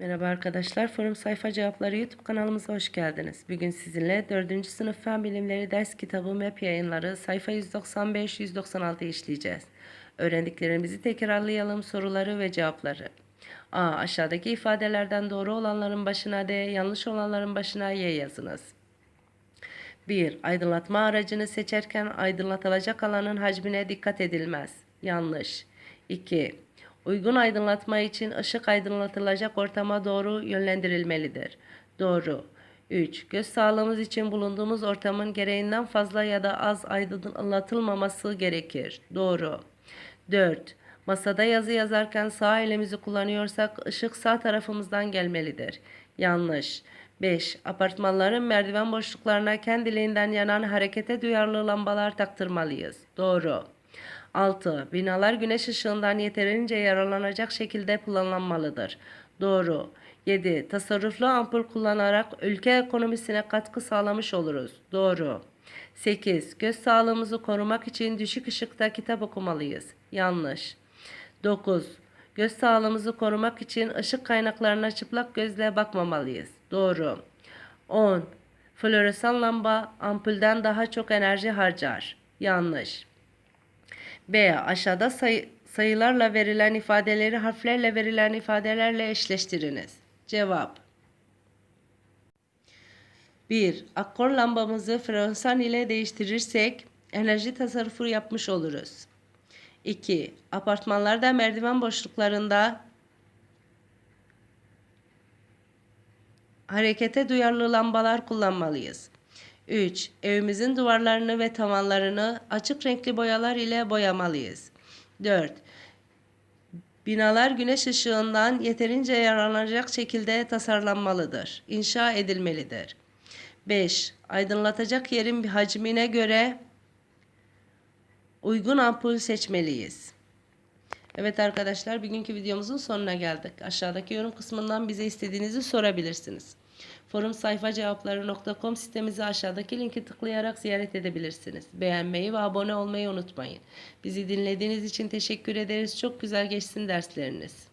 Merhaba arkadaşlar, Forum Sayfa Cevapları YouTube kanalımıza hoş geldiniz. Bugün sizinle 4. sınıf fen bilimleri ders kitabı MEP yayınları sayfa 195-196 işleyeceğiz. Öğrendiklerimizi tekrarlayalım, soruları ve cevapları. A. Aşağıdaki ifadelerden doğru olanların başına D, yanlış olanların başına Y yazınız. 1. Aydınlatma aracını seçerken aydınlatılacak alanın hacmine dikkat edilmez. Yanlış. 2. Uygun aydınlatma için ışık aydınlatılacak ortama doğru yönlendirilmelidir. Doğru. 3. Göz sağlığımız için bulunduğumuz ortamın gereğinden fazla ya da az aydınlatılmaması gerekir. Doğru. 4. Masada yazı yazarken sağ elimizi kullanıyorsak ışık sağ tarafımızdan gelmelidir. Yanlış. 5. Apartmanların merdiven boşluklarına kendiliğinden yanan harekete duyarlı lambalar taktırmalıyız. Doğru. 6. Binalar güneş ışığından yeterince yararlanacak şekilde planlanmalıdır. Doğru. 7. Tasarruflu ampul kullanarak ülke ekonomisine katkı sağlamış oluruz. Doğru. 8. Göz sağlığımızı korumak için düşük ışıkta kitap okumalıyız. Yanlış. 9. Göz sağlığımızı korumak için ışık kaynaklarına çıplak gözle bakmamalıyız. Doğru. 10. Floresan lamba ampulden daha çok enerji harcar. Yanlış. B. Aşağıda sayı, sayılarla verilen ifadeleri harflerle verilen ifadelerle eşleştiriniz. Cevap 1. Akkor lambamızı floresan ile değiştirirsek enerji tasarrufu yapmış oluruz. 2. Apartmanlarda merdiven boşluklarında harekete duyarlı lambalar kullanmalıyız. 3. Evimizin duvarlarını ve tavanlarını açık renkli boyalar ile boyamalıyız. 4. Binalar güneş ışığından yeterince yararlanacak şekilde tasarlanmalıdır. İnşa edilmelidir. 5. Aydınlatacak yerin hacmine göre uygun ampul seçmeliyiz. Evet arkadaşlar bugünkü videomuzun sonuna geldik. Aşağıdaki yorum kısmından bize istediğinizi sorabilirsiniz. Forum sayfa cevapları.com sitemizi aşağıdaki linki tıklayarak ziyaret edebilirsiniz. Beğenmeyi ve abone olmayı unutmayın. Bizi dinlediğiniz için teşekkür ederiz. Çok güzel geçsin dersleriniz.